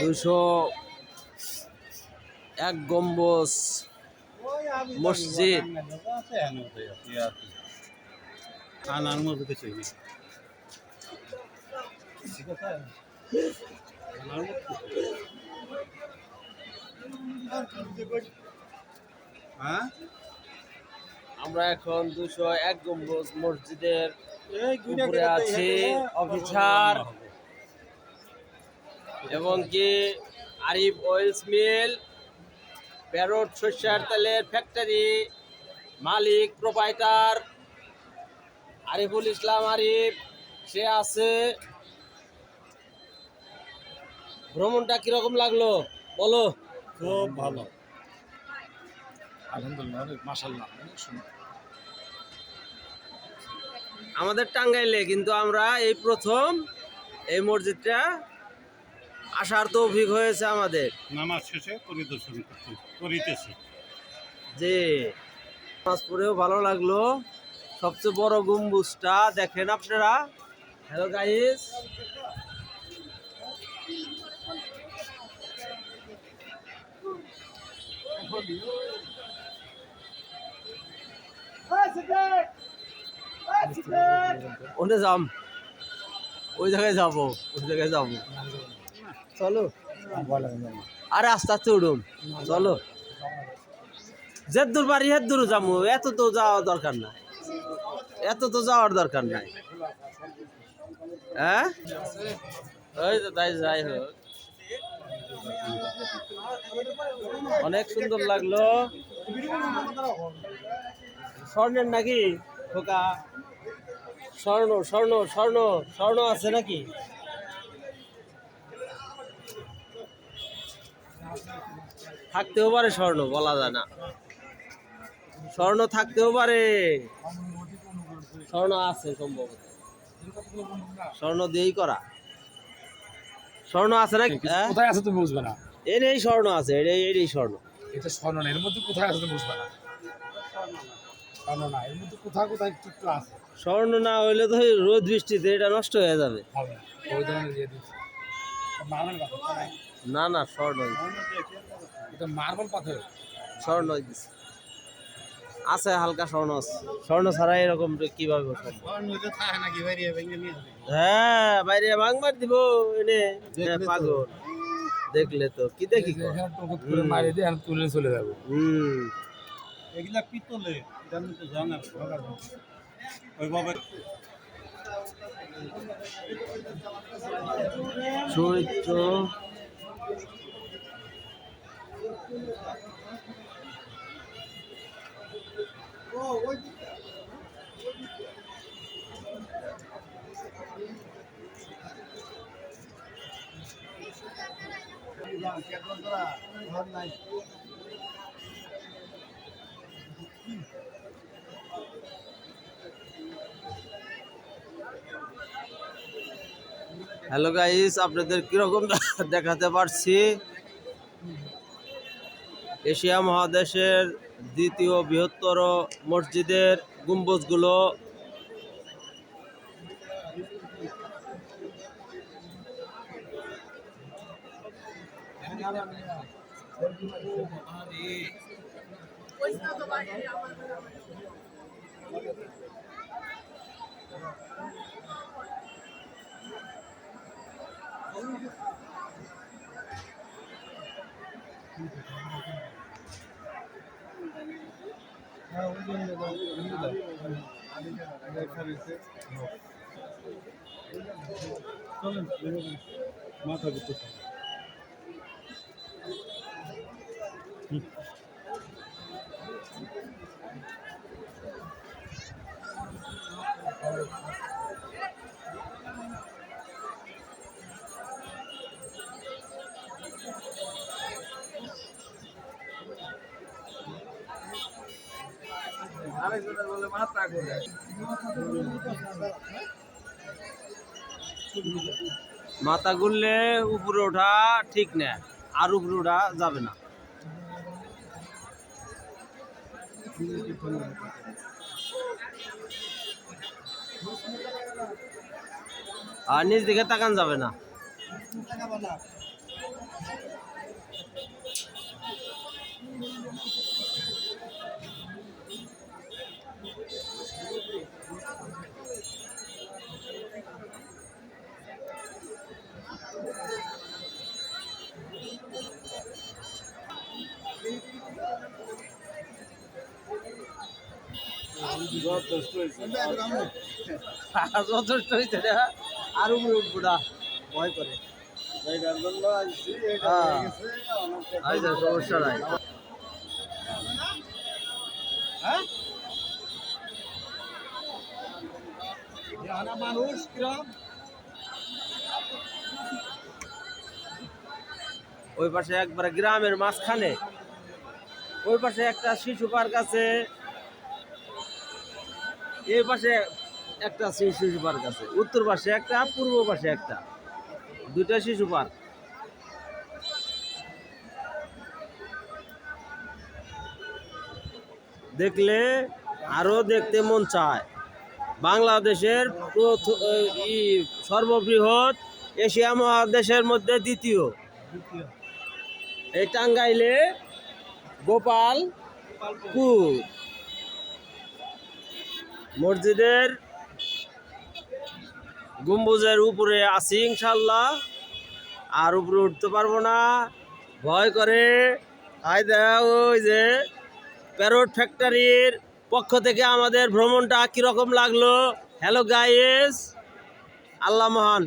দুশো এক গম্বুজ। মসজিদ। আনার মধ্যে কিছু নেই আমরা এখন দুশো এক গম্বুজ মসজিদের উপরে আছি। অফিসার এবং কি আরিফ অয়েলস মিল। প্যারোট শস্যার তেলের ফ্যাক্টরি মালিক প্রোপাইটার আরিফুল ইসলাম আরিফ সে আছে। ভ্রমণটা কীরকম লাগল? বলো। খুব ভালো। আলহামদুলিল্লাহ অনেক অনেক সুন্দর। আমাদের টাঙ্গাইলে কিন্তু আমরা এই প্রথম এই মসজিদটা আসার তৌফিক হয়েছে আমাদের। নামাজ শেষে পরিদর্শন করিতেছি। যে নামাজ পড়েও ভালো লাগল। সবচেয়ে বড় গম্বুজটা দেখেন আপনারা। হ্যালো গাইস ওনে যাম। ওই জায়গায় যাব ওই জায়গায় যাব। চলো। আরে আস্তে আস্তে উঠুন চলো। যে দূর বাড়ি হের দূর যাব এত তো যাওয়ার দরকার নাই। এত তো যাওয়ার দরকার নাই। হ্যাঁ? ওই তো তাই যাই হোক। অনেক সুন্দর লাগল। স্বর্ণের নাকি খোকা? স্বর্ণ স্বর্ণ স্বর্ণ স্বর্ণ আছে নাকি? থাকতেও পারে স্বর্ণ বলা যায় না। স্বর্ণ থাকতেও পারে। স্বর্ণ আছে সম্ভবত। স্বর্ণ দিয়েই করা। স্বর্ণ আছে নাকি হ্যাঁ? কোথায় আছে তুমি বুঝবে না। এর এই স্বর্ণ আছে এর এই- এর এই স্বর্ণ। এটা স্বর্ণ না এর মধ্যে কোথায় আছে তুমি বুঝবে না। স্বর্ণ না এর মধ্যে কোথায় কোথায় একটু আছে। স্বর্ণ না হইলে তো রোদ বৃষ্টিতে এটা নষ্ট হয়ে যাবে। হবে ওই ধরনের দিয়ে দিচ্ছে। না না স্বর্ণ এটা মার্বেল পাথর? স্বর্ণ দিছে আছে হালকা স্বর্ণ স্বর্ণ ছাড়া এরকম কীভাবে নিয়ে। হ্যাঁ বাইরে ভাঙবার দিব এনে। হ্যাঁ, পাগল। দেখলে তো কি দেখি মারিয়ে দিয়ে তুলে চলে যাব। হুম। এগুলা পিতলে জানি তো জানা ওইভাবে চরিত্র হ্যালো গাইস আপনাদের কীরকম দেখাতে পারছি? এশিয়া মহাদেশের দ্বিতীয় বৃহত্তর মসজিদের গম্বুজগুলো। মাথা দিতে মাথা ঘুরলে উপরে ওঠা ঠিক না, আর উপরে ওঠা যাবে না। আর নিচ দিকে তাকান যাবে না। যথেষ্ট হয়েছে রে। আর উপরে উঠবো না ভয় করে। হ্যাঁ। আচ্ছা সমস্যা নাই। মানুষ কিরম ওই পাশে একবার গ্রামের মাঝখানে। ওই পাশে একটা শিশু পার্ক আছে। এই পাশে একটা শিশু পার্ক আছে। উত্তর পাশে একটা, পূর্ব পাশে একটা। দুইটা শিশু পার্ক। দেখলে আরও দেখতে মন চায়। বাংলাদেশের সর্ববৃহৎ এশিয়া মহাদেশের মধ্যে দ্বিতীয়। এই টাঙ্গাইলে গোপাল পুর মসজিদের গম্বুজের উপরে আছি ইনশাল্লাহ আর উপরে উঠতে পারব না। ভয় করে। তাই দেখা ওই যে প্যারোট ফ্যাক্টরির পক্ষ থেকে আমাদের ভ্রমণটা কীরকম লাগল। হ্যালো গাইস, আল্লাহ মহান।